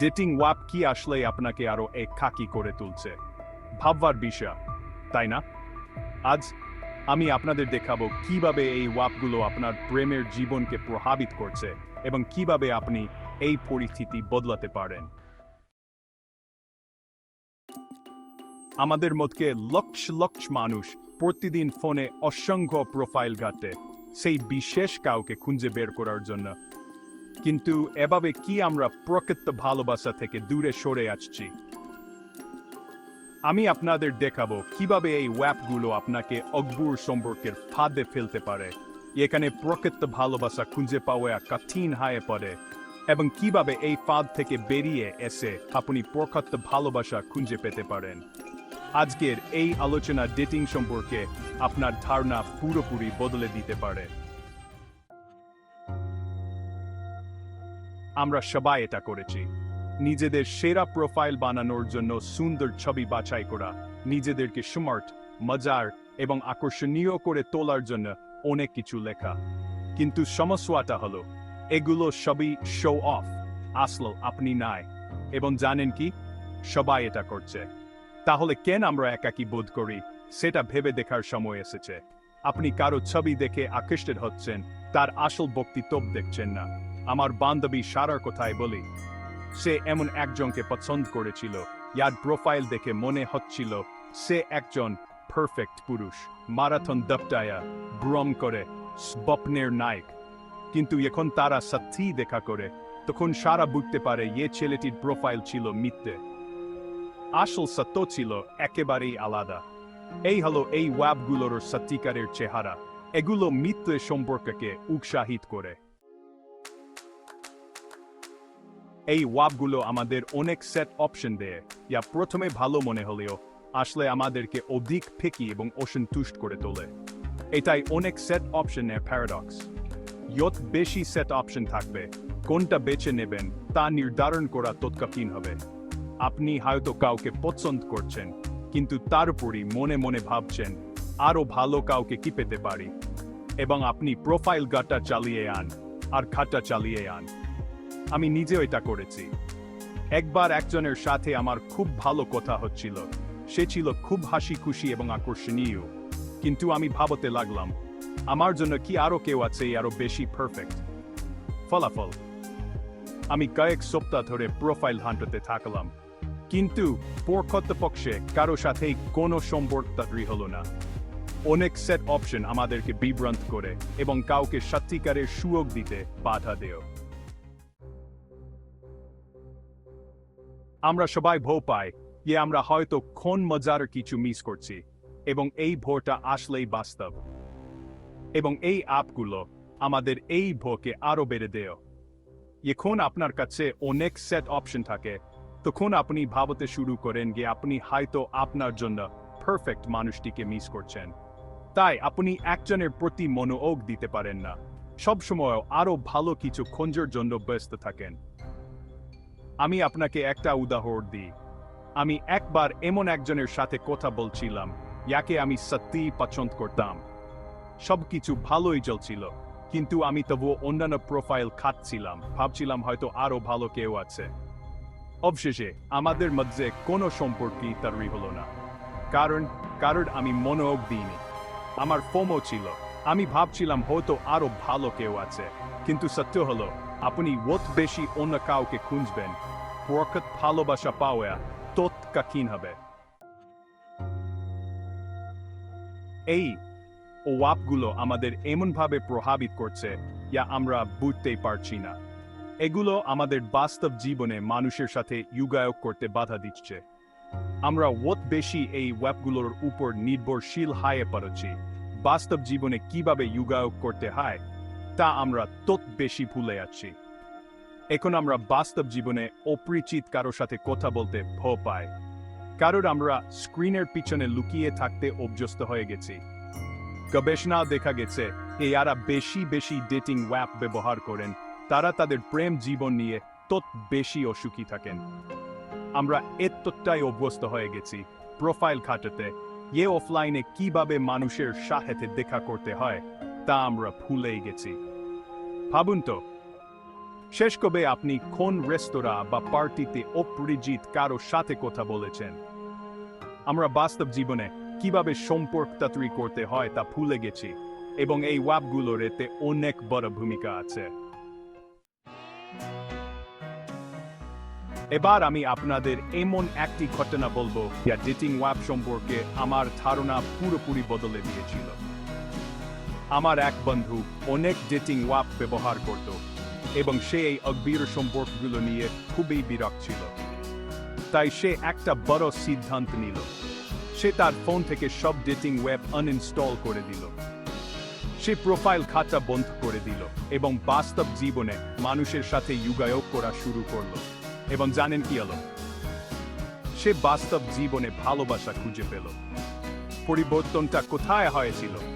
Dating ওয়াপ কি আসলে আপনাকে আরও একাকী করে তুলছে? ভাববার বিষয়, তাই না? আজ আমি আপনাদের দেখাবো কীভাবে এই ওয়াপগুলো আপনার প্রেমের জীবনকে প্রভাবিত করছে এবং কীভাবে আপনি এই পরিস্থিতি বদলাতে পারেন। আমাদের মধ্যে লক্ষ লক্ষ মানুষ প্রতিদিন ফোনে অসংখ্য প্রোফাইল ঘাটে। সেই বিশেষ কাউকে খুঁজে বের করার জন্য কিন্তু এভাবে কি আমরা প্রকৃত ভালোবাসা থেকে দূরে সরে আসছি? আমি আপনাদের দেখাবো কীভাবে এই ওয়াপগুলো আপনাকে অগ্বুর সম্পর্কের ফাঁদে ফেলতে পারে। এখানে প্রকৃত ভালোবাসা খুঁজে পাওয়া কঠিন হয়ে পড়ে এবং কীভাবে এই ফাঁদ থেকে বেরিয়ে এসে আপনি প্রকৃত ভালোবাসা খুঁজে পেতে পারেন। আজকের এই আলোচনা ডেটিং সম্পর্কে আপনার ধারণা পুরোপুরি বদলে দিতে পারে। আমরা সবাই এটা করেছি। নিজেদের সেরা প্রোফাইল বানানোর জন্য সুন্দর ছবি বাছাই করা, নিজেদেরকে স্মার্ট মজার এবং আকর্ষণীয় করে তোলার জন্য অনেক কিছু লেখা। কিন্তু সমস্যাটা হলো, এগুলো সবই শো অফ আসল আপনি নাই এবং জানেন কি, সবাই এটা করছে। তাহলে কেন আমরা একাকী বোধ করি? সেটা ভেবে দেখার সময় এসেছে। আপনি কারও ছবি দেখে আকৃষ্ট হচ্ছেন, তার আসল বক্তব্য দেখছেন না। আমার বান্ধবী সারার কথায় বলি। সে এমন একজনকে পছন্দ করেছিল, ইয়ার প্রোফাইল দেখে মনে হচ্ছিল সে একজন পারফেক্ট পুরুষ, মারাথন দপটায়া ভ্রম করে, স্বপ্নের নায়ক। কিন্তু এখন তারা সত্যি দেখা করে, তখন সারা বুঝতে পারে এ ছেলেটির প্রোফাইল ছিল মিথ্যে। আসল সত্য ছিল একেবারেই আলাদা। এই হলো এই ওয়াবগুলোর সত্যিকারের চেহারা। এগুলো মিথ্যে সম্পর্ককে উৎসাহিত করে। এই ওয়াবগুলো আমাদের অনেক সেট অপশন দেয়। যা প্রথমে ভালো মনে হলেও আসলে আমাদেরকে অধিক ফেকি এবং অসন্তুষ্ট করে তোলে। এটাই অনেক সেট অপশনের প্যারাডক্স যত বেশি সেট অপশন থাকবে, কোনটা বেছে নেবেন তা নির্ধারণ করা তৎকালীন হবে। আপনি হয়তো কাউকে পছন্দ করছেন, কিন্তু তার উপরই মনে মনে ভাবছেন আরও ভালো কাউকে কি পেতে পারি? এবং আপনি প্রোফাইল গাটা চালিয়ে আন, আর খাটা চালিয়ে আন। আমি নিজেও এটা করেছি। একবার একজনের সাথে আমার খুব ভালো কথা হচ্ছিল। সে ছিল খুব হাসি খুশি এবং আকর্ষণীয়। কিন্তু আমি ভাবতে লাগলাম, আমার জন্য কি আরও কেউ আছে আরও বেশি পারফেক্ট ফলাফল। আমি কয়েক সপ্তাহ ধরে প্রোফাইল হান্টতে থাকলাম। কিন্তু পক্ষে কারও সাথেই কোনো সম্পর্ক তাড়ি হলো না। অনেক সেট অপশন আমাদেরকে বিভ্রান্ত করে এবং কাউকে সত্যিকারের সুযোগ দিতে বাধা দেয়। আমরা সবাই ভো পাই যে আমরা হয়তো কোন মজার কিছু মিস করছি, এবং এই ভোরটা আসলেই বাস্তব। এবং এই অ্যাপগুলো আমাদের এই ভোকে আরও বেড়ে দেয়। এখন আপনার কাছে অনেক সেট অপশন থাকে, তখন আপনি ভাবতে শুরু করেন যে আপনি হয়তো আপনার জন্য পারফেক্ট মানুষটিকে মিস করছেন। তাই আপনি একজনের প্রতি মনোযোগ দিতে পারেন না। সবসময় আরও ভালো কিছু খোঁজার জন্য ব্যস্ত থাকেন। আমি আপনাকে একটা উদাহরণ দিই। আমি একবার এমন একজনের সাথে কথা বলছিলাম, ইয়াকে আমি সত্যিই পছন্দ করতাম। সবকিছু ভালোই চলছিল, কিন্তু আমি তবুও অন্যান্য প্রোফাইল খাচ্ছিলাম, ভাবছিলাম হয়তো আরও ভালো কেউ আছে। অবশেষে আমাদের মধ্যে কোনো সম্পর্কই তারই হলো না। কারণ কারণ আমি মনোযোগ দিইনি। আমার ফোমো ছিল। আমি ভাবছিলাম হয়তো আরও ভালো কেউ আছে, কিন্তু সত্য হলো আপনি ওত বেশি অন্য কাউকে খুঁজবেন। প্রকৃত ভালোবাসা পাওয়া তত কঠিন হবে। এই ওয়াপগুলো আমাদের এমনভাবে প্রভাবিত করছে, যা আমরা বুঝতেই পারছি না। এগুলো আমাদের বাস্তব জীবনে মানুষের সাথে যুগায়ক করতে বাধা দিচ্ছে। আমরা ওত বেশি এই ওয়েবগুলোর উপর নির্ভরশীল হায়ে পড়েছি। বাস্তব জীবনে কীভাবে যুগায়ক করতে হয় তা আমরা তত বেশি ভুলে যাচ্ছি। এখন আমরা বাস্তব জীবনে অপরিচিত কারও সাথে কথা বলতে ভয় পাই। কারণ আমরা স্ক্রিনের পিছনে লুকিয়ে থাকতে অভ্যস্ত হয়ে গেছি। গবেষণা দেখা গেছে যে যারা বেশি বেশি ডেটিং ওয়াপ ব্যবহার করেন, তারা তাদের প্রেম জীবন নিয়ে তত বেশি অসুখী থাকেন। আমরা এতটাই অভ্যস্ত হয়ে গেছি প্রোফাইল খাটাতে, এ অফলাইনে কীভাবে মানুষের সাথে দেখা করতে হয় তা আমরা ভুলেই গেছি। ভাবুন তো, শেষ কবে আপনি কোন রেস্তোরাঁ বা পার্টিতে অপরিচিত কারও সাথে কথা বলেছেন? আমরা বাস্তব জীবনে কীভাবে সম্পর্ক তৈরি করতে হয় তা ভুলে গেছি এবং এই ওয়াবগুলোর এতে অনেক বড় ভূমিকা আছে। এবার আমি আপনাদের এমন একটি ঘটনা বলব যা ডেটিং ওয়াব সম্পর্কে আমার ধারণা পুরোপুরি বদলে দিয়েছিল। আমার এক বন্ধু অনেক ডেটিং ওয়াপ ব্যবহার করত এবং সে এই অগভীর সম্পর্কগুলো নিয়ে খুবই বিরক্ত ছিল। তাই সে একটা বড় সিদ্ধান্ত নিল। সে তার ফোন থেকে সব ডেটিং ওয়েব আনইনস্টল করে দিল। সে প্রোফাইল খাতা বন্ধ করে দিল এবং বাস্তব জীবনে মানুষের সাথে যোগাযোগ করা শুরু করল এবং জানেন কি হলো? সে বাস্তব জীবনে ভালোবাসা খুঁজে পেল। পরিবর্তনটা কোথায় হয়েছিল?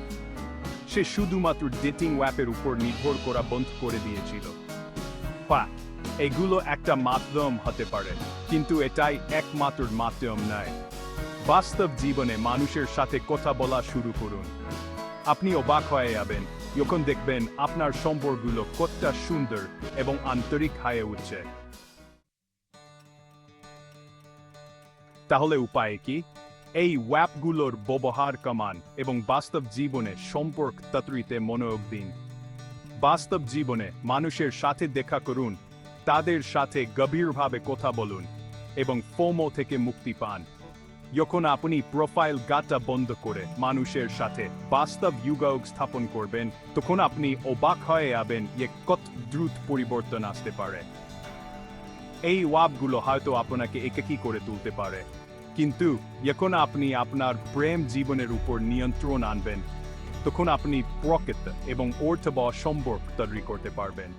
সে শুধুমাত্র ডেটিং ওয়াপের উপর নির্ভর করা বন্ধ করে দিয়েছিল। পা, এগুলো একটা মাধ্যম হতে পারে, কিন্তু এটাই একমাত্র মাধ্যম নয়। বাস্তব জীবনে মানুষের সাথে কথা বলা শুরু করুন। আপনি অবাক হয়ে যাবেন, যখন দেখবেন আপনার সম্পর্কগুলো কতটা সুন্দর এবং আন্তরিক হয়ে উঠছে। তাহলে উপায় কি? এই ওয়াপগুলোর ব্যবহার কমান এবং বাস্তব জীবনে সম্পর্ক তত্রিতে মনোযোগ দিন। বাস্তব জীবনে মানুষের সাথে দেখা করুন, তাদের সাথে গভীরভাবে কথা বলুন এবং ফোমো থেকে মুক্তি পান। যখন আপনি প্রোফাইল গাটা বন্ধ করে মানুষের সাথে বাস্তব যোগাযোগ স্থাপন করবেন, তখন আপনি অবাক হয়ে যাবেন যে কত দ্রুত পরিবর্তন আসতে পারে। এই ওয়াবগুলো হয়তো আপনাকে একাকী করে তুলতে পারে। কিন্তু যখন আপনি আপনার প্রেম জীবনের উপর নিয়ন্ত্রণ আনবেন, তখন আপনি প্রকৃত এবং অর্থ বা সম্পর্ক তৈরি করতে পারবেন।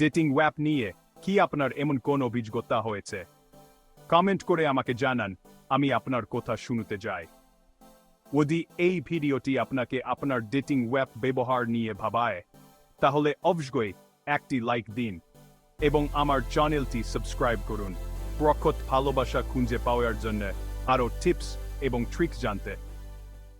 ডেটিং ওয়াপ নিয়ে কি আপনার এমন কোন অভিজ্ঞতা হয়েছে? কমেন্ট করে আমাকে জানান, আমি আপনার কথা শুনতে যাই যদি এই ভিডিওটি আপনাকে আপনার ডেটিং ওয়েব ব্যবহার নিয়ে ভাবায়, তাহলে অবশ্যই একটি লাইক দিন। এবং আমার চ্যানেলটি সাবস্ক্রাইব করুন। প্রকট ভালোবাসা খুঁজে পাওয়ার জন্য আরও টিপস এবং ট্রিক্স জানতে